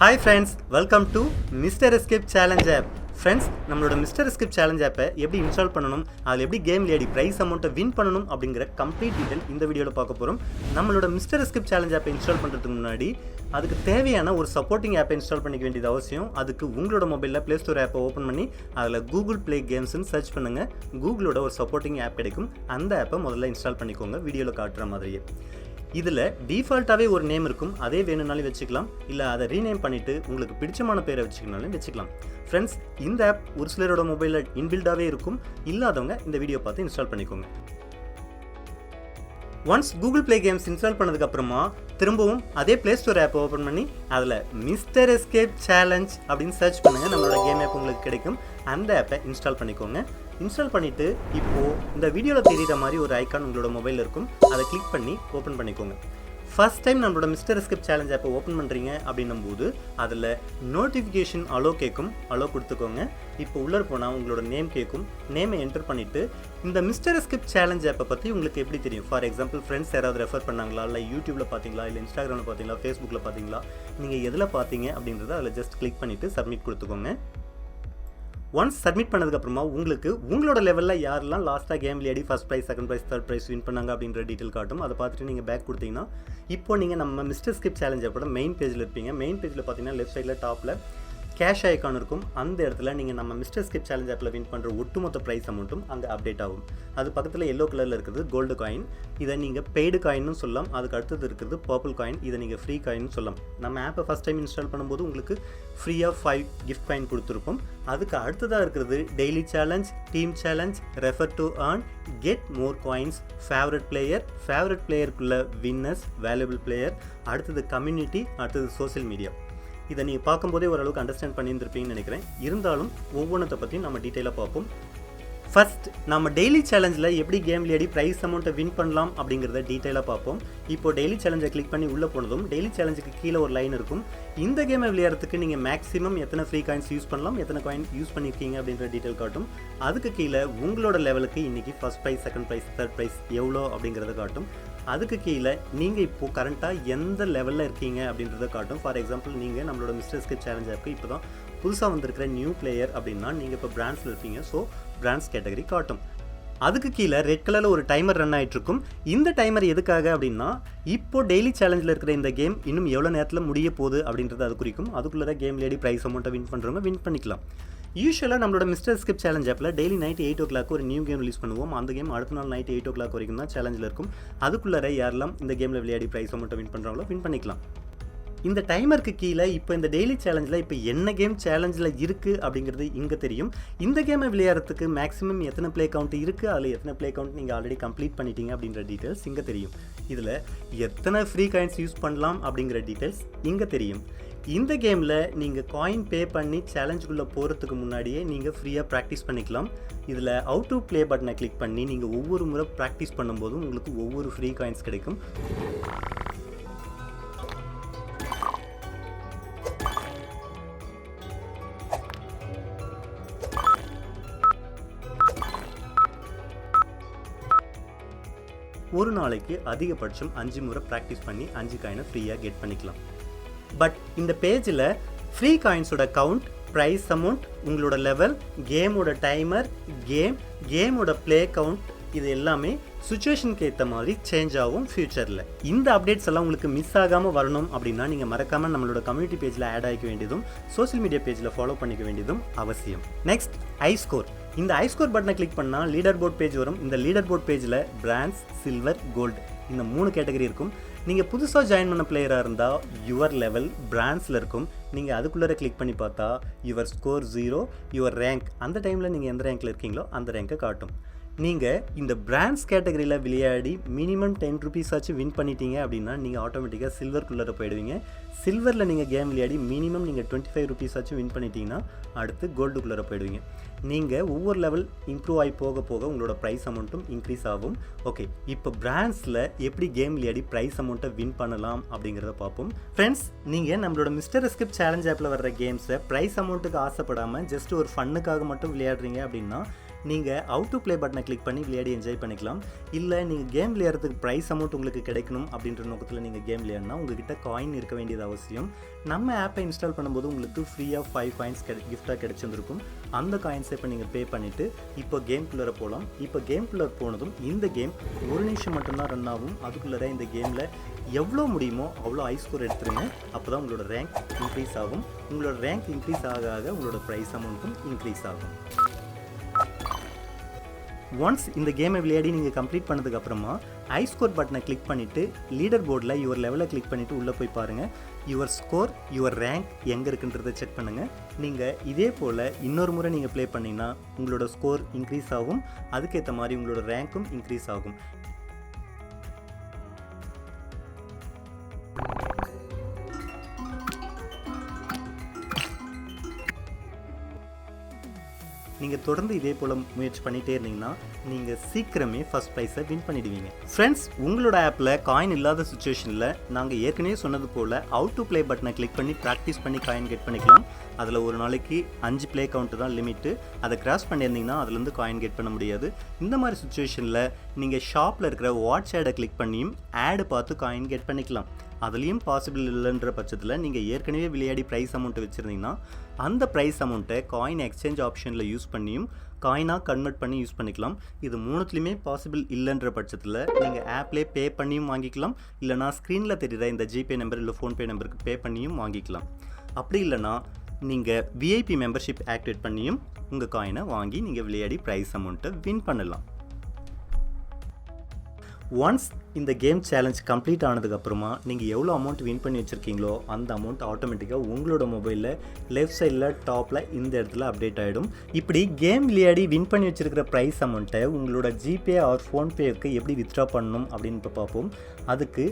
Hi friends welcome to mister escape challenge app friends நம்மளோட mister escape challenge ஆப்பை எப்படி install பண்ணணும் அதில் எப்படி கேம் விளையாடி ப்ரைஸ் அமௌண்ட்டை வின் பண்ணணும் அப்படிங்கிற கம்ப்ளீட் டீட்டெயில் இந்த வீடியோவில் பார்க்க போகிறோம் நம்மளோட மிஸ்டர் எஸ்கேப் சேலஞ்ச் ஆப்பை இன்ஸ்டால் பண்ணுறதுக்கு முன்னாடி அதுக்கு தேவையான ஒரு சப்போர்ட்டிங் ஆப்பை இன்ஸ்டால் பண்ணிக்க வேண்டியது அவசியம். அதுக்கு உங்களோட மொபைலில் ப்ளே ஸ்டோர் ஆப்பை ஓப்பன் பண்ணி அதில் கூகுள் ப்ளே கேம்ஸ்னு சர்ச் பண்ணுங்கள் கூகுளோட ஒரு சப்போர்ட்டிங் ஆப் கிடைக்கும். அந்த ஆப்பை முதல்ல இன்ஸ்டால் பண்ணிக்கோங்க. வீடியோவில் காட்டுற மாதிரியே. இதில் டிஃபால்ட்டாகவே ஒரு நேம் இருக்கும். அதே வேணும்னாலும் வச்சுக்கலாம். இல்லை அதை ரீநேம் பண்ணிவிட்டு உங்களுக்கு பிடிச்சமான பேரை வச்சுக்கனாலும் வச்சுக்கலாம். ஃப்ரெண்ட்ஸ் இந்த ஆப் ஒரு சிலரோட மொபைலில் இன்பில்டாகவே இருக்கும். இல்லாதவங்க இந்த வீடியோ பார்த்து இன்ஸ்டால் பண்ணிக்கோங்க. Once Google play games install பண்ணதுக்கப்புறமா திரும்பவும் அதே ப்ளே ஸ்டோர் ஆப் ஓப்பன் பண்ணி அதில் மிஸ்டர் எஸ்கேப் சேலஞ்ச் அப்படின்னு சர்ச் பண்ணுங்கள் நம்மளோட கேம் ஆப் உங்களுக்கு கிடைக்கும். அந்த ஆப்பை இன்ஸ்டால் பண்ணிக்கோங்க. இன்ஸ்டால் பண்ணிவிட்டு இப்போது இந்த வீடியோவில் தெரிகிற மாதிரி ஒரு ஐக்கான் உங்களோட மொபைல் இருக்கும். அதை கிளிக் பண்ணி ஓப்பன் பண்ணிக்கோங்க. ஃபர்ஸ்ட் டைம் நம்மளோட மிஸ்டர் ஸ்கிப் சேலஞ்ச் ஆப்பை ஓப்பன் பண்ணுறீங்க அப்படின்னும் போது அதில் நோட்டிஃபிகேஷன் அலோ கேட்கும் அலோ கொடுத்துக்கோங்க. இப்போ உள்ளே போனால் உங்களோட நேம் கேட்கும் நேமை என்டர் பண்ணிவிட்டு இந்த மிஸ்டர் ஸ்கிப் சேலஞ்ச் ஆப்பை பற்றி உங்களுக்கு எப்படி தெரியும்? ஃபார் எக்ஸாம்பிள் ஃப்ரெண்ட்ஸ் யாராவது ரெஃபர் பண்ணாங்களா? இல்லை யூடியூப்பில் பார்த்தீங்களா இல்லை இன்ஸ்டாகிராமில் பார்த்தீங்களா ஃபேஸ்புக்கில் பார்த்தீங்களா நீங்கள் எதில் பார்த்தீங்க அப்படின்றத அதில் ஜஸ்ட் கிளிக் பண்ணிவிட்டு சப்மிட் கொடுத்துக்கோங்க. ஒன்ஸ் சப்மிட் பண்ணதுக்கப்புறமா உங்களுக்கு உங்களோட லெவலில் யாரெல்லாம் லாஸ்ட்டாக கேம் விளையாடி first prize second prize third prize win பண்ணாங்க அப்படின்ற டீட்டெயில் காட்டும். அதை பார்த்துட்டு நீங்கள் பேக் கொடுத்தீங்கன்னா இப்போ நீங்கள் நம்ம மிஸ்டர் ஸ்கிப் சேலஞ்சை கூட மெயின் பேஜில் இருப்பீங்க. மெயின் பேஜில் பார்த்தீங்கன்னா லெஃப்ட் சைடில் டாப்பில் கேஷ் ஐக்கான் இருக்கும். அந்த இடத்துல நீங்கள் நம்ம மிஸ்டர் ஸ்கிப் சேலஞ்ச் ஆப்பில் வின் பண்ணுற ஒட்டுமொத்த ப்ரைஸ் அமௌண்ட்டும் அங்கே அப்டேட் ஆகும். அது பக்கத்தில் எல்லோ கலரில் இருக்கிறது கோல்டு காயின் இதை நீங்கள் பெய்டு காயின்னு சொல்லலாம். அதுக்கு அடுத்தது இருக்கிறது பர்பிள் காயின் இதை நீங்கள் ஃப்ரீ காயின் சொல்லலாம். நம்ம ஆப்பை ஃபஸ்ட் டைம் இன்ஸ்டால் பண்ணும்போது உங்களுக்கு ஃப்ரீயாக ஃபைவ் கிஃப்ட் காயின் கொடுத்துருப்போம். அதுக்கு அடுத்ததாக இருக்கிறது daily challenge team challenge refer to earn get more coins favourite player favourite பிளேயருக்குள்ள winners valuable player அடுத்தது கம்யூனிட்டி அடுத்தது சோஷியல் மீடியா இதை நீங்கள் பார்க்கும்போதே ஓரளவுக்கு அண்டர்ஸ்டாண்ட் பண்ணியிருந்திருப்பீங்கன்னு நினைக்கிறேன். இருந்தாலும் ஒவ்வொன்றத்தை பற்றியும் நம்ம டீட்டெயிலாக பார்ப்போம். ஃபர்ஸ்ட் நம்ம டெய்லி சேலஞ்சில் எப்படி கேம் விளையாடி ப்ரைஸ் அமௌண்ட்டை வின் பண்ணலாம் அப்படிங்கிறத டீட்டெயிலாக பார்ப்போம். இப்போ டெய்லி சேலஞ்சை கிளிக் பண்ணி உள்ளே போனதும் டெய்லி சேலஞ்சுக்கு கீழே ஒரு லைன் இருக்கும். இந்த கேமை விளையாடுறதுக்கு நீங்கள் மேக்ஸிமம் எத்தனை ஃப்ரீ காயின்ஸ் யூஸ் பண்ணலாம் எத்தனை காயின் யூஸ் பண்ணியிருக்கீங்க அப்படின்ற டீட்டெயில் காட்டும். அதுக்கு கீழே உங்களோட லெவலுக்கு இன்றைக்கி first prize second prize third prize எவ்வளோ அப்படிங்கிறத காட்டும். அதுக்கு கீழே நீங்கள் இப்போது கரண்ட்டாக எந்த லெவலில் இருக்கீங்க அப்படின்றத காட்டும். ஃபார் எக்ஸாம்பிள் நீங்கள் நம்மளோட மிஸ்டர் சேலஞ்சாக சேலஞ்ச் ஆப்க்கு இப்போ தான் புதுசாக வந்திருக்கிற நியூ பிளேயர் அப்படின்னா நீங்கள் இப்போ பிராண்ட்ஸில் இருப்பீங்க. ஸோ பிராண்ட்ஸ் கேட்டகரி காட்டும். அதுக்கு கீழே ரெட் கலரில் ஒரு டைமர் ரன் ஆகிட்ருக்கும் இந்த டைமர் எதுக்காக அப்படின்னா இப்போ டெய்லி சேலஞ்சில் இருக்கிற இந்த கேம் இன்னும் எவ்வளோ நேரத்தில் முடிய போகுது அப்படின்றது அது குறிக்கும். அதுக்குள்ளே கேம் லேடி ப்ரைஸ் அமௌண்ட்டை வின் பண்ணுறவங்க வின் பண்ணிக்கலாம். யூஸ்வலாக நம்மளோட மிஸ்டர் ஸ்கிப் சேலஞ்ச் ஆப்பில் daily night eight o'clock ஒரு நியூ கேம் ரிலீஸ் பண்ணுவோம். அந்த கேம் அடுத்த நாள் நைட் எயிட் ஓ கிளாக் வரைக்கும் தான் சேலஞ்சில் இருக்கும். அதுக்குள்ளே யாரெல்லாம் இந்த கேமில் விளையாடி ப்ரைஸ் மட்டும் வின் பண்ணுறாங்களோ வின் பண்ணிக்கலாம். இந்த டைமருக்கு கீழே இப்போ இந்த டெய்லி சேலஞ்சில் இப்போ என்ன கேம் சேலஞ்சில் இருக்குது அப்படிங்கிறது இங்கே தெரியும். இந்த கேமை விளையாடுறதுக்கு மேக்ஸிமம் எத்தனை ப்ளே கவுண்ட் இருக்குது அதில் எத்தனை ப்ளே கவுண்ட் நீங்கள் ஆல்ரெடி கம்ப்ளீட் பண்ணிட்டீங்க அப்படின்ற டீட்டெயில்ஸ் இங்கே தெரியும். இதில் எத்தனை ஃப்ரீ காயின்ஸ் யூஸ் பண்ணலாம் அப்படிங்கிற டீட்டெயில்ஸ் இங்கே தெரியும். இந்த கேமில் நீங்கள் காயின் பே பண்ணி சேலஞ்சுக்குள்ளே போகிறதுக்கு முன்னாடியே நீங்கள் ஃப்ரீயாக ப்ராக்டிஸ் பண்ணிக்கலாம். இதில் அவுட் டு ப்ளே பட்டனை கிளிக் பண்ணி நீங்கள் ஒவ்வொரு முறை ப்ராக்டிஸ் பண்ணும்போதும் உங்களுக்கு ஒவ்வொரு ஃப்ரீ காயின்ஸ் கிடைக்கும். ஒரு நாளைக்கு அதிகபட்சம் அஞ்சு முறை ப்ராக்டிஸ் பண்ணி அஞ்சு காயினை ஃப்ரீயாக கெட் பண்ணிக்கலாம். பட் இந்த பேஜில் ஃப்ரீ காயின்ஸோட கவுண்ட் ப்ரைஸ் அமௌண்ட் உங்களோட லெவல் கேமோட டைமர் கேம் கேமோட ப்ளே கவுண்ட் இது எல்லாமே சுச்சுவேஷனுக்கு ஏற்ற மாதிரி சேஞ்ச் ஆகும் ஃப்யூச்சரில் இந்த அப்டேட்ஸ் எல்லாம் உங்களுக்கு மிஸ் ஆகாமல் வரணும் அப்படின்னா நீங்கள் மறக்காமல் நம்மளோட கம்யூனிட்டி பேஜில் ஆட் ஆகிக்க வேண்டியதும் சோஷியல் மீடியா பேஜில் ஃபாலோ பண்ணிக்க வேண்டியதும் அவசியம். நெக்ஸ்ட் ஐ ஸ்கோர் இந்த ஐ ஸ்கோர் பட்டனை கிளிக் பண்ணால் லீடர் போர்ட் பேஜ் வரும். இந்த லீடர் போர்ட் பேஜில் பிரான்ஸ் சில்வர் கோல்டு இந்த மூணு கேட்டகரி இருக்கும். நீங்கள் புதுசாக ஜாயின் பண்ண பிளேயராக இருந்தால் யுவர் லெவல் பிராண்ட்ஸில் இருக்கும். நீங்கள் அதுக்குள்ளே கிளிக் பண்ணி பார்த்தா your score zero your rank அந்த டைமில் நீங்கள் எந்த ரேங்கில் இருக்கீங்களோ அந்த ரேங்கை காட்டும். நீங்கள் இந்த பிராண்ட்ஸ் கேட்டகரியில் விளையாடி மினிமம் டென் ருபீஸ் ஆச்சு வின் பண்ணிட்டீங்க அப்படின்னா நீங்கள் ஆட்டோமேட்டிக்காக சில்வர்க்குள்ளே போயிடுவீங்க. சில்வரில் நீங்கள் கேம் விளையாடி மினிமம் நீங்கள் டுவெண்ட்டி ஃபைவ் ருபீஸ் ஆச்சு வின் பண்ணிட்டீங்கன்னா அடுத்து கோல்டுக்குள்ளே போயிடுவீங்க. நீங்கள் ஒவ்வொரு லெவல் இம்ப்ரூவ் ஆகி போக போக உங்களோட ப்ரைஸ் அமௌண்ட்டும் இன்க்ரீஸ் ஆகும். ஓகே இப்போ பிராண்ட்ஸில் எப்படி கேம் விளையாடி ப்ரைஸ் அமௌண்ட்டை வின் பண்ணலாம் அப்படிங்கிறத பார்ப்போம். ஃப்ரெண்ட்ஸ் நீங்கள் நம்மளோட மிஸ்டர் ஸ்கிப் சேலஞ்ச் ஆப்பில் வர்ற கேம்ஸை ப்ரைஸ் அமௌண்ட்டுக்கு ஆசைப்படாமல் ஜஸ்ட் ஒரு ஃபன்னுக்காக மட்டும் விளையாடுறீங்க அப்படின்னா நீங்கள் அவுட் டு ப்ளே பட்டனை கிளிக் பண்ணி விளையாடி என்ஜாய் பண்ணிக்கலாம். இல்லை நீங்கள் கேம் விளையாடுறதுக்கு ப்ரைஸ் அமௌண்ட் உங்களுக்கு கிடைக்கணும் அப்படின்ற நோக்கத்தில் நீங்கள் கேம் விளையாடினா உங்ககிட்ட காயின் இருக்க வேண்டியது அவசியம். நம்ம ஆப்பை இன்ஸ்டால் பண்ணும்போது உங்களுக்கு ஃப்ரீயாக ஃபைவ் காயின்ஸ் கிடை கிஃப்டாக கிடைச்சிருந்துருக்கும். அந்த காயின்ஸை இப்போ நீங்கள் பே பண்ணிவிட்டு இப்போ கேம்குள்ளே போகலாம் இப்போ கேம்குள்ளே போனதும் இந்த கேம் ஒரு நிமிஷம் மட்டும்தான் ரன் ஆகும். அதுக்குள்ளே இந்த கேமில் எவ்வளோ முடியுமோ அவ்வளோ ஹை ஸ்கோர் எடுத்துருங்க. அப்போ தான் உங்களோட ரேங்க் இன்க்ரீஸ் ஆகும். உங்களோட ரேங்க் இன்க்ரீஸ் ஆக ஆக உங்களோட ப்ரைஸ் அமௌண்ட்டும் இன்க்ரீஸ் ஆகும். ஒன்ஸ் இந்த கேமை விளையாடி நீங்கள் கம்ப்ளீட் பண்ணதுக்கப்புறமா ஐ ஸ்கோர் பட்டனை கிளிக் பண்ணிவிட்டு லீடர் போர்டில் யுவர் லெவலை கிளிக் பண்ணிவிட்டு உள்ளே போய் பாருங்கள் யுவர் ஸ்கோர் யுவர் ரேங்க் எங்கே இருக்குன்றதை செக் பண்ணுங்கள் நீங்கள் இதே போல் இன்னொரு முறை நீங்கள் ப்ளே பண்ணிங்கன்னா உங்களோட ஸ்கோர் இன்க்ரீஸ் ஆகும். அதுக்கேற்ற மாதிரி உங்களோட ரேங்க்கும் இன்க்ரீஸ் ஆகும். நீங்கள் தொடர்ந்து இதே போல் முயற்சி பண்ணிகிட்டே இருந்தீங்கன்னா நீங்கள் சீக்கிரமே ஃபஸ்ட் ப்ரைஸை வின் பண்ணிடுவீங்க. ஃப்ரெண்ட்ஸ் உங்களோட ஆப்பில் காயின் இல்லாத சுச்சுவேஷனில் நாங்கள் ஏற்கனவே சொன்னது போல் அவுட் டு ப்ளே பட்டனை கிளிக் பண்ணி ப்ராக்டிஸ் பண்ணி காயின் கெட் பண்ணிக்கலாம். அதில் ஒரு நாளைக்கு அஞ்சு ப்ளே கவுண்ட்டு தான் லிமிட்டு அதை கிராஸ் பண்ணியிருந்தீங்கன்னா அதுலேருந்து காயின் கெட் பண்ண முடியாது. இந்த மாதிரி சுச்சுவேஷனில் நீங்கள் ஷாப்பில் இருக்கிற வாட்ச் ஆடை கிளிக் பண்ணியும் ஆடு பார்த்து காயின் கெட் பண்ணிக்கலாம். அதுலேயும் பாசிபிள் இல்லைன்ற பட்சத்தில் நீங்கள் ஏற்கனவே விளையாடி ப்ரைஸ் அமௌண்ட்டு வச்சுருந்தீங்கன்னா அந்த ப்ரைஸ் அமௌண்ட்டை காயின் எக்ஸ்சேஞ்ச் ஆப்ஷனில் யூஸ் பண்ணியும் காயினாக கன்வெர்ட் பண்ணி யூஸ் பண்ணிக்கலாம். இது மூணுத்துலேயுமே பாசிபிள் இல்லைன்ற பட்சத்தில் நீங்கள் ஆப்லேயே பே பண்ணியும் வாங்கிக்கலாம். இல்லைனா ஸ்க்ரீனில் தெரியுற இந்த ஜிபே நம்பர் இல்லை ஃபோன்பே நம்பருக்கு பே பண்ணியும் வாங்கிக்கலாம். அப்படி இல்லைனா நீங்கள் விஐபி மெம்பர்ஷிப் ஆக்டிவேட் பண்ணியும் உங்கள் காயினை வாங்கி நீங்கள் விளையாடி ப்ரைஸ் அமௌண்ட்டை வின் பண்ணலாம். ஒன்ஸ் இந்த கேம் சேலஞ்ச் கம்ப்ளீட் ஆனதுக்கப்புறமா நீங்கள் எவ்வளோ அமௌண்ட் வின் பண்ணி வச்சுருக்கீங்களோ அந்த அமௌண்ட் ஆட்டோமேட்டிக்காக உங்களோட மொபைலில் லெஃப்ட் சைடில் டாப்பில் இந்த இடத்துல அப்டேட் ஆகிடும் இப்படி கேம் விளையாடி வின் பண்ணி வச்சுருக்கிற ப்ரைஸ் அமௌண்ட்டை உங்களோட ஜிபே ஆர் ஃபோன்பேக்கு எப்படி வித்ட்ரா பண்ணணும் அப்படின்னு இப்போ பார்ப்போம். அதுக்கு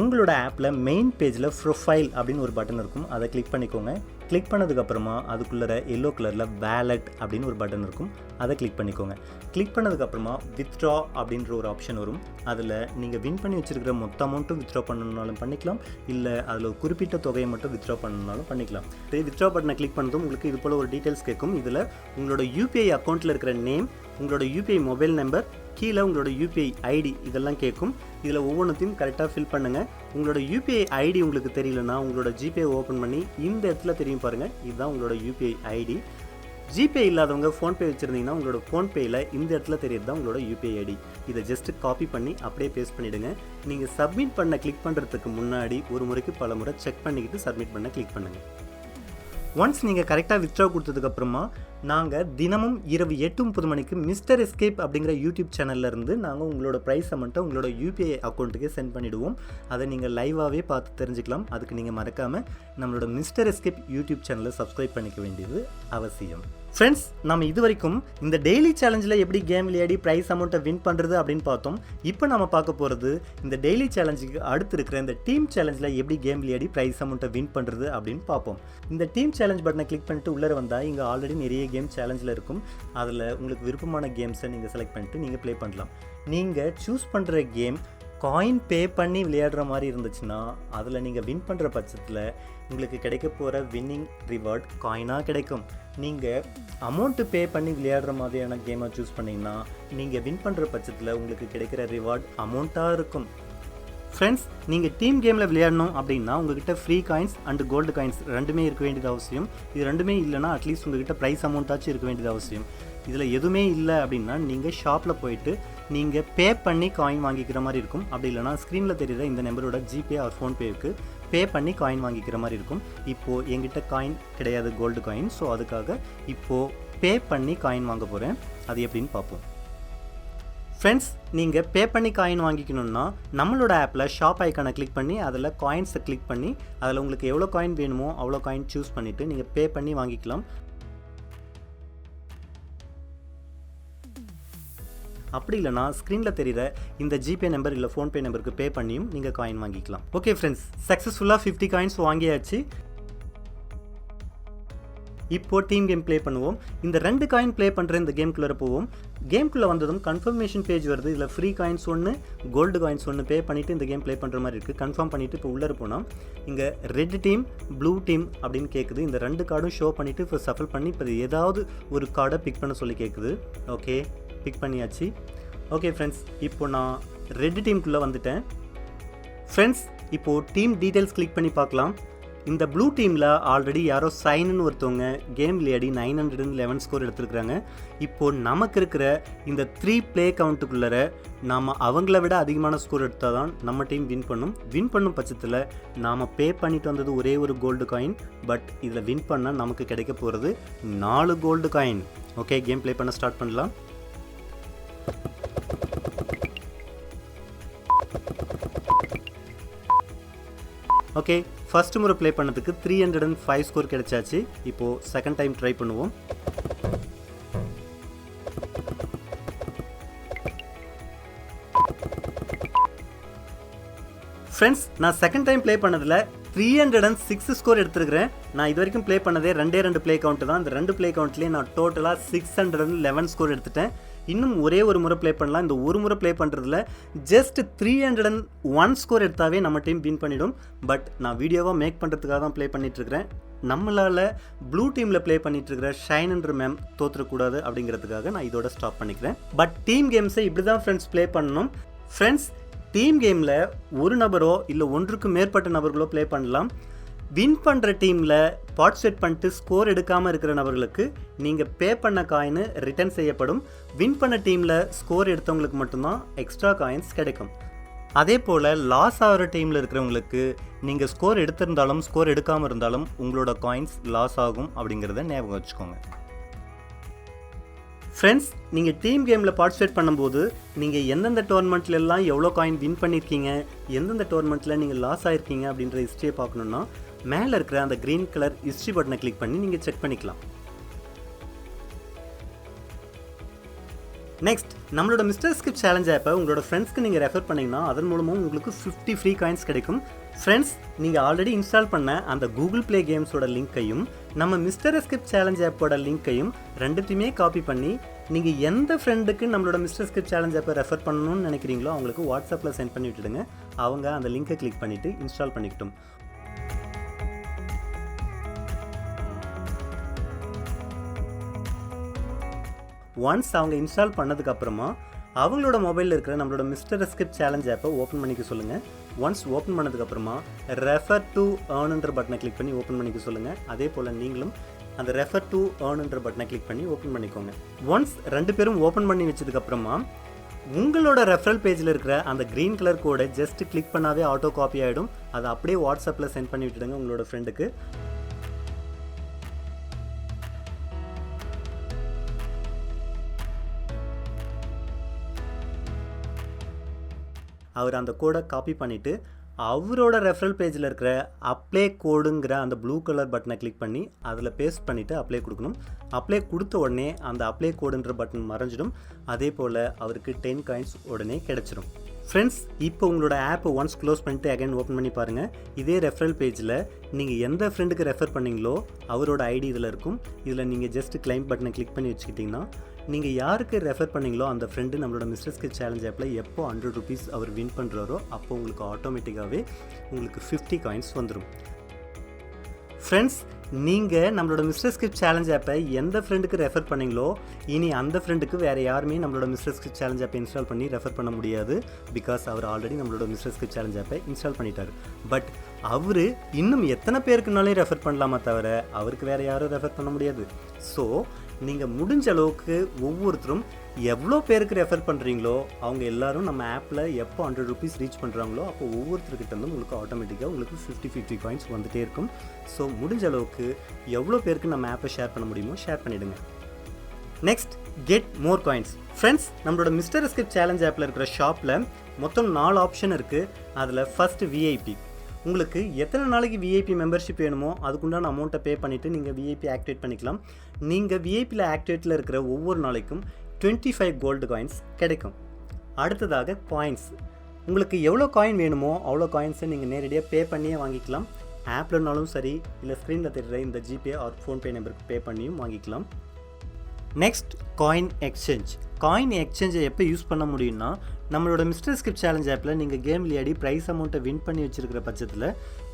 உங்களோட ஆப்பில் மெயின் பேஜில் ப்ரொஃபைல் அப்படின்னு ஒரு பட்டன் இருக்கும். அதை கிளிக் பண்ணிக்கோங்க. கிளிக் பண்ணதுக்கப்புறமா அதுக்குள்ளே எல்லோ கலரில் வேலட் அப்படின்னு ஒரு பட்டன் இருக்கும். அதை கிளிக் பண்ணிக்கோங்க. கிளிக் பண்ணதுக்கப்புறமா வித்ட்ரா அப்படின்ற ஒரு ஆப்ஷன் வரும். அதில் நீங்கள் வின் பண்ணி வச்சுருக்கிற மொத்த அமௌண்ட்டும் வித்ட்ரா பண்ணணுனாலும் பண்ணிக்கலாம். இல்லை அதில் ஒரு குறிப்பிட்ட தொகையை மட்டும் வித்ட்ரா பண்ணணுனாலும் பண்ணிக்கலாம். இதே வித்ட்ரா பட்டனை கிளிக் பண்ணதும் உங்களுக்கு இது போல் ஒரு டீட்டெயில்ஸ் கேட்கும். இதில் உங்களோட யூபிஐ அக்கௌண்ட்டில் இருக்கிற நேம் உங்களோட யூபிஐ மொபைல் நம்பர் கீழே உங்களோட யூபிஐ ஐடி இதெல்லாம் கேட்கும். இதில் ஒவ்வொன்றத்தையும் கரெக்டாக ஃபில் பண்ணுங்கள் உங்களோட யூபிஐ ஐடி உங்களுக்கு தெரியலனா உங்களோட ஜிபே ஓப்பன் பண்ணி இந்த இடத்துல தெரியும் பாருங்கள் இதுதான் உங்களோட யூபிஐ ஐடி ஜிபே இல்லாதவங்க ஃபோன்பே வச்சுருந்தீங்கன்னா உங்களோட ஃபோன்பேயில் இந்த இடத்துல தெரியுது தான் உங்களோட யூபிஐ ஐடி இதை ஜஸ்ட் காப்பி பண்ணி அப்படியே பேஸ்ட் பண்ணிவிடுங்க நீங்கள் சப்மிட் பண்ண கிளிக் பண்ணுறதுக்கு முன்னாடி ஒரு முறைக்கு பல முறை செக் பண்ணிக்கிட்டு சப்மிட் பண்ண கிளிக் பண்ணுங்கள் ஒன்ஸ் நீங்கள் கரெக்டாக வித்ட்ரா கொடுத்ததுக்கப்புறமா நாங்கள் தினமும் இரவு எட்டு முப்பது மணிக்கு மிஸ்டர் எஸ்கேப் அப்படிங்கிற யூடியூப் சேனல்லேருந்து நாங்கள் உங்களோட ப்ரைஸ் அமௌண்ட்டை உங்களோட யூபிஐ அக்கௌண்ட்டுக்கு சென்ட் பண்ணிவிடுவோம் அதை நீங்கள் லைவாகவே பார்த்து தெரிஞ்சுக்கலாம். அதுக்கு நீங்கள் மறக்காமல் நம்மளோட மிஸ்டர் எஸ்கேப் யூடியூப் சேனலை சப்ஸ்கிரைப் பண்ணிக்க வேண்டியது அவசியம். ஃப்ரெண்ட்ஸ் நம்ம இது வரைக்கும் இந்த டெய்லி சேலஞ்சில் எப்படி கேம் விளையாடி ப்ரைஸ் அமௌண்ட்டை வின் பண்ணுறது அப்படின்னு பார்த்தோம். இப்போ நம்ம பார்க்க போகிறது இந்த டெய்லி சேலஞ்சுக்கு அடுத்து இருக்கிற இந்த டீம் சேலஞ்சில் எப்படி கேம் விளையாடி ப்ரைஸ் அமௌண்ட்டை வின் பண்ணுறது அப்படின்னு பார்ப்போம். இந்த டீம் சேலஞ்ச் பட்டனை கிளிக் பண்ணிட்டு உள்ளே வந்தால் இங்கே ஆல்ரெடி நிறைய கேம் சேலஞ்சில் இருக்கும். அதில் உங்களுக்கு விருப்பமான கேம்ஸை நீங்கள் செலக்ட் பண்ணிட்டு நீங்கள் ப்ளே பண்ணலாம். நீங்கள் சூஸ் பண்ணுற கேம் காயின் பே பண்ணி விளையாடுற மாதிரி இருந்துச்சுன்னா அதில் நீங்கள் வின் பண்ணுற பட்சத்தில் உங்களுக்கு கிடைக்க போகிற வின்னிங் ரிவார்ட் காயினாக கிடைக்கும். நீங்கள் அமௌண்ட்டு பே பண்ணி விளையாடுற மாதிரியான கேமை சூஸ் பண்ணிங்கன்னா நீங்கள் வின் பண்ணுற பட்சத்தில் உங்களுக்கு கிடைக்கிற ரிவார்ட் அமௌண்ட்டாக இருக்கும். ஃப்ரெண்ட்ஸ் நீங்கள் டீம் கேமில் விளையாடணும் அப்படின்னா உங்ககிட்ட free coins and gold coins ரெண்டுமே இருக்க வேண்டியது அவசியம். இது ரெண்டுமே இல்லைனா அட்லீஸ்ட் உங்ககிட்ட ப்ரைஸ் அமௌண்ட்டாச்சும் இருக்க வேண்டியது அவசியம். இதில் எதுவுமே இல்லை அப்படின்னா நீங்கள் ஷாப்பில் போயிட்டு நீங்கள் பே பண்ணி காயின் வாங்கிக்கிற மாதிரி இருக்கும். அப்படி இல்லைனா ஸ்க்ரீனில் தெரியுற இந்த நம்பரோட ஜிபே ஆர் ஃபோன்பேவுக்கு பே பண்ணி காயின் வாங்கிக்கிற மாதிரி இருக்கும். இப்போது எங்கிட்ட காயின் கிடையாது கோல்டு காயின் ஸோ அதுக்காக இப்போது பே பண்ணி காயின் வாங்க போகிறேன் அது எப்படின்னு பார்ப்போம். ஃப்ரெண்ட்ஸ் நீங்கள் பே பண்ணி காயின் வாங்கிக்கணும்னா நம்மளோட ஆப்பில் ஷாப் ஐக்கானை கிளிக் பண்ணி அதில் காயின்ஸை கிளிக் பண்ணி அதில் உங்களுக்கு எவ்வளோ காயின் வேணுமோ அவ்வளோ காயின் சூஸ் பண்ணிவிட்டு நீங்கள் பே பண்ணி வாங்கிக்கலாம். அப்படி இல்லைனா ஸ்க்ரீனில் தெரிகிற இந்த ஜிபே நம்பர் இல்லை ஃபோன்பே நம்பருக்கு பே பண்ணியும் நீங்கள் காயின் வாங்கிக்கலாம். ஓகே ஃப்ரெண்ட்ஸ் சக்ஸஸ்ஃபுல்லாக ஃபிஃப்டி காயின்ஸ் வாங்கியாச்சு. இப்போ டீம் கேம் ப்ளே பண்ணுவோம். இந்த ரெண்டு காயின் ப்ளே பண்ணுற இந்த கேம்குள்ளே போவோம். கேம்குள்ளே வந்ததும் கன்ஃபர்மேஷன் பேஜ் வருது. இதில் ஃப்ரீ காயின்ஸ் ஒன்று கோல்டு காயின்ஸ் ஒன்று பே பண்ணிவிட்டு இந்த கேம் ப்ளே பண்ணுற மாதிரி இருக்குது கன்ஃபார்ம் பண்ணிவிட்டு இப்போ உள்ளே போனோம் இங்கே ரெட் டீம் ப்ளூ டீம் அப்படின்னு கேட்குது இந்த ரெண்டு கார்டும் ஷோ பண்ணிவிட்டு இப்போ சஃபல் பண்ணி இப்போ ஏதாவது ஒரு கார்டை பிக் பண்ண சொல்லி கேட்குது ஓகே பிக் பண்ணியாச்சு. ஓகே ஃப்ரெண்ட்ஸ் இப்போ நான் ரெட் டீமுக்குள்ளே வந்துட்டேன். ஃப்ரெண்ட்ஸ் இப்போது டீம் டீட்டெயில்ஸ் கிளிக் பண்ணி பார்க்கலாம். இந்த ப்ளூ டீமில் ஆல்ரெடி யாரோ சைனுன்னு ஒருத்தவங்க கேம் விளையாடி nine hundred and eleven score எடுத்துருக்குறாங்க. இப்போது நமக்கு இருக்கிற இந்த த்ரீ ப்ளே கவுண்ட்டுக்குள்ளே நாம் அவங்கள விட அதிகமான ஸ்கோர் எடுத்தால் தான் நம்ம டீம் வின் பண்ணும். வின் பண்ணும் பட்சத்தில் நாம் பே பண்ணிட்டு வந்தது ஒரே ஒரு கோல்டு காயின் பட் இதில் வின் பண்ணால் நமக்கு கிடைக்க போகிறது நாலு gold coin okay game play பண்ண ஸ்டார்ட் பண்ணலாம். ஓகே ஃபர்ஸ்ட் முறை ப்ளே பண்ணதுக்கு three hundred and five score கிடைச்சாச்சு. இப்போது செகண்ட் டைம் ட்ரை பண்ணுவோம். ஃப்ரெண்ட்ஸ் நான் செகண்ட் டைம் ப்ளே பண்ணதில் three hundred and six score எடுத்துருக்கிறேன். நான் இது வரைக்கும் ப்ளே பண்ணதே ரெண்டே ரெண்டு ப்ளே கவுண்ட் தான். இந்த ரெண்டு ப்ளே கவுண்ட்லேயே நான் டோட்டலாக six hundred and eleven score எடுத்துட்டேன். இன்னும் ஒரே ஒரு முறை ப்ளே பண்ணலாம். இந்த ஒரு முறை ப்ளே பண்ணுறதுல just three hundred and one score எடுத்தாவே நம்ம டீம் வின் பண்ணிடும். பட் நான் வீடியோவாக மேக் பண்ணுறதுக்காக தான் ப்ளே பண்ணிகிட்ருக்கிறேன் நம்மளால் ப்ளூ டீமில் ப்ளே பண்ணிட்டுருக்கிற ஷைனன்ற மேம் தோற்றுறக்கூடாது அப்படிங்கிறதுக்காக நான் இதோட ஸ்டாப் பண்ணிக்கிறேன். பட் டீம் கேம்ஸை இப்படி தான் ஃப்ரெண்ட்ஸ் ப்ளே பண்ணணும். ஃப்ரெண்ட்ஸ் டீம் கேமில் ஒரு நபரோ இல்லை ஒன்றுக்கு மேற்பட்ட நபர்களோ ப்ளே பண்ணலாம். வின் பண்ணுற டீமில் பார்ட்டிசிபேட் பண்ணிட்டு ஸ்கோர் எடுக்காமல் இருக்கிற நபர்களுக்கு நீங்கள் பே பண்ண காயின் ரிட்டர்ன் செய்யப்படும். வின் பண்ண டீமில் ஸ்கோர் எடுத்தவங்களுக்கு மட்டும்தான் எக்ஸ்ட்ரா காயின்ஸ் கிடைக்கும். அதே போல் லாஸ் ஆகிற டீமில் இருக்கிறவங்களுக்கு நீங்கள் ஸ்கோர் எடுத்திருந்தாலும் ஸ்கோர் எடுக்காமல் இருந்தாலும் உங்களோட காயின்ஸ் லாஸ் ஆகும் அப்படிங்கிறத ஞாபகம் வச்சுக்கோங்க. ஃப்ரெண்ட்ஸ் நீங்கள் டீம் கேமில் பார்ட்டிசிபேட் பண்ணும்போது நீங்கள் எந்தெந்த டோர்னமெண்ட்லலாம் எவ்வளோ காயின் வின் பண்ணியிருக்கீங்க எந்தெந்த டோர்னமெண்ட்டில் நீங்கள் லாஸ் ஆகிருக்கீங்க அப்படின்ற ஹிஸ்ட்ரியை பார்க்கணுன்னா மேலே இருக்கிற அந்த க்ரீன் கலர் ஹிஸ்ட்ரி பட்டனை கிளிக் பண்ணி நீங்கள் செக் பண்ணிக்கலாம். நெக்ஸ்ட் நம்மளோட மிஸ்டர் ஸ்கிப் சேலஞ்ச் ஆப்பை உங்களோட ஃப்ரெண்ட்ஸ்க்கு நீங்கள் ரெஃபர் பண்ணிங்கன்னா அதன் மூலமும் உங்களுக்கு ஃபிஃப்டி ஃப்ரீ காயின்ஸ் கிடைக்கும். ஃப்ரெண்ட்ஸ் நீங்கள் ஆல்ரெடி இன்ஸ்டால் பண்ண அந்த கூகுள் ப்ளே கேம்ஸோட லிங்க்கையும் நம்ம மிஸ்டர் ஸ்கிப் சேலஞ்ச் ஆப்போட லிங்க்கையும் ரெண்டுத்தையுமே காப்பி பண்ணி நீங்கள் எந்த ஃப்ரெண்டுக்கு நம்மளோட மிஸ்டர் ஸ்கிப் சேலஞ்ச் ஆப்பை ரெஃபர் பண்ணணும்னு நினைக்கிறீங்களோ அவங்களுக்கு வாட்ஸ்அப்பில் சென்ட் பண்ணி விட்டுடுங்க. அவங்க அந்த லிங்கை கிளிக் பண்ணிவிட்டு இன்ஸ்டால் பண்ணிக்கிட்டோம். ஒன்ஸ் அவங்க இன்ஸ்டால் பண்ணதுக்கப்புறமா அவங்களோட மொபைலில் இருக்கிற நம்மளோட மிஸ்டர் ஸ்கிப் சேலஞ்ச் ஆப்பை ஓப்பன் பண்ணிக்க சொல்லுங்கள் ஒன்ஸ் ஓப்பன் பண்ணதுக்கப்புறமா ரெஃபர் டு ஏர்னுன்ற பட்டனை கிளிக் பண்ணி ஓப்பன் பண்ணிக்க சொல்லுங்கள் அதே போல் நீங்களும் அந்த ரெஃபர் டு ஏர்னுன்ற பட்டனை கிளிக் பண்ணி ஓப்பன் பண்ணிக்கோங்க. ஒன்ஸ் ரெண்டு பேரும் ஓப்பன் பண்ணி வச்சதுக்கப்புறமா உங்களோட ரெஃபரல் பேஜில் இருக்கிற அந்த க்ரீன் கலர் கோடை ஜஸ்ட் கிளிக் பண்ணாவே ஆட்டோ காப்பி ஆகிடும் அதை அப்படியே வாட்ஸ்அப்பில் சென்ட் பண்ணி விட்டுடுங்க உங்களோட ஃப்ரெண்டுக்கு அவர் அந்த கோடை காப்பி பண்ணிவிட்டு அவரோட ரெஃபரல் பேஜில் இருக்கிற அப்ளை கோடுங்கிற அந்த ப்ளூ கலர் பட்டனை கிளிக் பண்ணி அதில் பேஸ்ட் பண்ணிவிட்டு அப்ளை கொடுக்கணும். அப்ளை கொடுத்த உடனே அந்த அப்ளை கோடுன்ற பட்டன் மறைஞ்சிடும். அதே போல் அவருக்கு டென் காயின்ஸ் உடனே கிடச்சிடும் ஃப்ரெண்ட்ஸ் இப்போ உங்களோட ஆப்பை ஒன்ஸ் க்ளோஸ் பண்ணிட்டு அகைன் ஓப்பன் பண்ணி பாருங்கள் இதே ரெஃபரல் பேஜில் நீங்கள் எந்த ஃப்ரெண்டுக்கு ரெஃபர் பண்ணீங்களோ அவரோட ஐடி இதில் இருக்கும். இதில் நீங்கள் ஜஸ்ட் கிளைம் பட்டனை கிளிக் பண்ணி வச்சுக்கிட்டிங்கன்னா நீங்கள் யாருக்கு ரெஃபர் பண்ணீங்களோ அந்த ஃப்ரெண்டு நம்மளோட மிஸ்டர் சேலஞ்ச் ஆப்பில் எப்போ ஹண்ட்ரட் ருபீஸ் அவர் வின் பண்ணுறாரோ அப்போ உங்களுக்கு ஆட்டோமேட்டிக்காகவே உங்களுக்கு ஃபிஃப்டி காயின்ஸ் வந்துடும் ஃப்ரெண்ட்ஸ் நீங்கள் நம்மளோட மிஸ்டர் ஸ்கிரிப்ட் சேலஞ்ச் ஆப்பை எந்த ஃப்ரெண்டுக்கு ரெஃபர் பண்ணீங்களோ இனி அந்த ஃப்ரெண்டுக்கு வேறு யாருமே நம்மளோட மிஸ்டர் ஸ்கிரிப்ட் சேலஞ்ச் ஆப்பை இன்ஸ்டால் பண்ணி ரெஃபர் பண்ண முடியாது பிகாஸ் அவர் ஆல்ரெடி நம்மளோட மிஸ்டர் ஸ்கிரிப்ட் சேலஞ்ச் ஆப்பை இன்ஸ்டால் பண்ணிட்டார். பட் அவர் இன்னும் எத்தனை பேருக்குனாலே ரெஃபர் பண்ணலாமா தவிர அவருக்கு வேறு யாரும் ரெஃபர் பண்ண முடியாது. ஸோ நீங்கள் முடிஞ்ச அளவுக்கு ஒவ்வொருத்தரும் எவ்வளோ பேருக்கு ரெஃபர் பண்ணுறீங்களோ அவங்க எல்லாரும் நம்ம ஆப்பில் எப்போ ஹண்ட்ரட் ருபீஸ் ரீச் பண்ணுறாங்களோ அப்போ ஒவ்வொருத்தர்கிட்ட இருந்து உங்களுக்கு ஆட்டோமேட்டிக்காக உங்களுக்கு ஃபிஃப்டி ஃபிஃப்டி காயின்ஸ் வந்துகிட்டே இருக்கும். ஸோ முடிஞ்ச அளவுக்கு எவ்வளோ பேருக்கு நம்ம ஆப்பை ஷேர் பண்ண முடியுமோ ஷேர் பண்ணிவிடுங்க next get more coins friends நம்மளோட மிஸ்டர் ஸ்கிப் சேலஞ்ச் ஆப்பில் இருக்கிற ஷாப்பில் மொத்தம் நாலு ஆப்ஷன் இருக்குது அதில் ஃபஸ்ட்டு விஐபி உங்களுக்கு எத்தனை நாளைக்கு விஐபி மெம்பர்ஷிப் வேணுமோ அதுக்குண்டான அமௌண்ட்டை பே பண்ணிவிட்டு நீங்கள் விஐபி ஆக்டிவேட் பண்ணிக்கலாம். நீங்கள் விஐபியில் ஆக்டிவேட்டில் இருக்கிற ஒவ்வொரு நாளைக்கும் டுவெண்ட்டி ஃபைவ் கோல்டு காயின்ஸ் கிடைக்கும். அடுத்ததாக காயின்ஸ் உங்களுக்கு எவ்வளோ காயின் வேணுமோ அவ்வளோ காயின்ஸை நீங்கள் நேரடியாக பே பண்ணியே வாங்கிக்கலாம். ஆப்லனாலும் சரி இல்லை ஸ்க்ரீனில் தெரிகிற இந்த ஜிபே ஆர் ஃபோன்பே நம்பருக்கு பே பண்ணியும் வாங்கிக்கலாம். நெக்ஸ்ட் காயின் எக்ஸ்சேஞ்ச் காயின் எக்ஸ்சேஞ்சை எப்போ யூஸ் பண்ண முடியும்னா நம்மளோட மிஸ்டர் ஸ்கிரிப்ட் சேலஞ்ச் ஆப்பில் நீங்கள் கேம் விளையாடி ப்ரைஸ் அமௌண்ட்டை வின் பண்ணி வச்சுருக்கிற பட்சத்தில்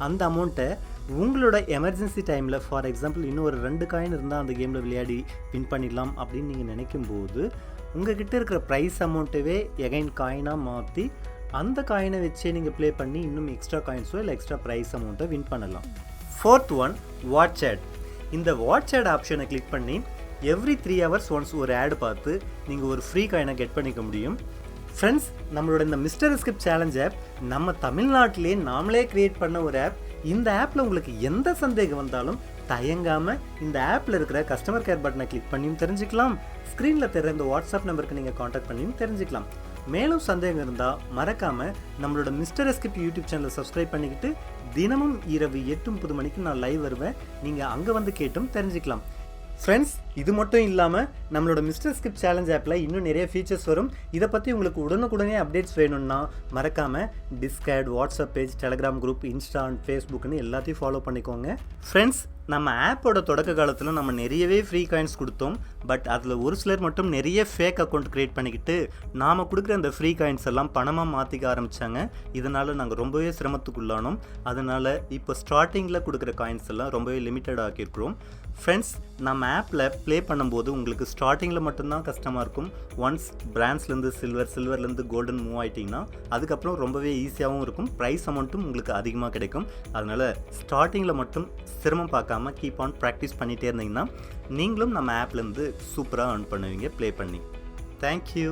அந்த அமௌண்ட்டை உங்களோட எமர்ஜென்சி டைமில் ஃபார் எக்ஸாம்பிள் இன்னும் ஒரு ரெண்டு காயின் இருந்தால் அந்த கேமில் விளையாடி வின் பண்ணிடலாம் அப்படின்னு நீங்கள் நினைக்கும் போது உங்ககிட்ட இருக்கிற ப்ரைஸ் அமௌண்ட்டவே எகைன் காயினாக மாற்றி அந்த காயினை வச்சே நீங்கள் ப்ளே பண்ணி இன்னும் எக்ஸ்ட்ரா காயின்ஸோ இல்லை எக்ஸ்ட்ரா ப்ரைஸ் அமௌண்ட்டை வின் பண்ணலாம். ஃபோர்த் ஒன் வாட்ச் ஆட் இந்த வாட்ச் ஆட் ஆப்ஷனை கிளிக் பண்ணி எவ்ரி த்ரீ ஹவர்ஸ் ஒன்ஸ் ஒரு ஆட் பார்த்து நீங்கள் ஒரு ஃப்ரீ காயினை கெட் பண்ணிக்க முடியும். ஃப்ரெண்ட்ஸ் நம்மளோட இந்த மிஸ்டர் ஸ்கிரிப்ட் சேலஞ்ச் ஆப் நம்ம தமிழ்நாட்டிலே நாமளே கிரியேட் பண்ண ஒரு ஆப் இந்த ஆப்பில் உங்களுக்கு எந்த சந்தேகம் வந்தாலும் தயங்காமல் இந்த ஆப்பில் இருக்கிற கஸ்டமர் கேர் பட்டனை கிளிக் பண்ணியும் தெரிஞ்சுக்கலாம். ஸ்க்ரீனில் தெரிற இந்த வாட்ஸ்அப் நம்பருக்கு நீங்கள் காண்டாக்ட் பண்ணியும் தெரிஞ்சுக்கலாம். மேலும் சந்தேகம் இருந்தால் மறக்காமல் நம்மளோட மிஸ்டர் எஸ்கிப் யூடியூப் சேனலை சப்ஸ்கிரைப் பண்ணிக்கிட்டு தினமும் இரவு எட்டு முப்பது மணிக்கு நான் லைவ் வருவேன். நீங்கள் அங்கே வந்து கேட்டும் தெரிஞ்சுக்கலாம். ஃப்ரெண்ட்ஸ் இது மட்டும் இல்லாமல் நம்மளோட மிஸ்டர் ஸ்கிப் சேலஞ்ச் ஆப்பில் இன்னும் நிறைய ஃபீச்சர்ஸ் வரும். இதை பற்றி உங்களுக்கு உடனுக்குடனே அப்டேட்ஸ் வேணும்னா மறக்காமல் டிஸ்கேட் WhatsApp page Telegram group Insta and ஃபேஸ்புக்னு எல்லாத்தையும் ஃபாலோ பண்ணிக்கோங்க. ஃப்ரெண்ட்ஸ் நம்ம ஆப்போட தொடக்க காலத்தில் நம்ம நிறையவே ஃப்ரீ காயின்ஸ் கொடுத்தோம். பட் அதில் ஒரு சிலர் மட்டும் நிறைய ஃபேக் அக்கௌண்ட் க்ரியேட் பண்ணிக்கிட்டு நாம் கொடுக்குற அந்த ஃப்ரீ காயின்ஸ் எல்லாம் பணமாக மாற்றிக்க ஆரம்பித்தாங்க இதனால் நாங்கள் ரொம்பவே சிரமத்துக்குள்ளானோம். அதனால் இப்போ ஸ்டார்டிங்கில் கொடுக்குற காயின்ஸ் எல்லாம் ரொம்பவே லிமிட்டட் ஆக்கியிருக்கிறோம். ஃப்ரெண்ட்ஸ் நம்ம ஆப்பில் ப்ளே பண்ணும்போது உங்களுக்கு ஸ்டார்டிங்கில் மட்டும்தான் கஷ்டமாக இருக்கும். ஒன்ஸ் பிராண்ட்ஸ்லேருந்து சில்வர் சில்வர்லேருந்து கோல்டன் மூவ் ஆகிட்டிங்கன்னா அதுக்கப்புறம் ரொம்பவே ஈஸியாகவும் இருக்கும். ப்ரைஸ் அமௌண்ட்டும் உங்களுக்கு அதிகமாக கிடைக்கும். அதனால் ஸ்டார்டிங்கில் மட்டும் சிரமம் பார்க்க மறக்காமல் கீப் ஆன் ப்ராக்டிஸ் பண்ணிகிட்டே இருந்தீங்கன்னா நீங்களும் நம்ம ஆப்லேருந்து சூப்பராக ஏர்ன் பண்ணுவீங்க ப்ளே பண்ணி. தேங்க்யூ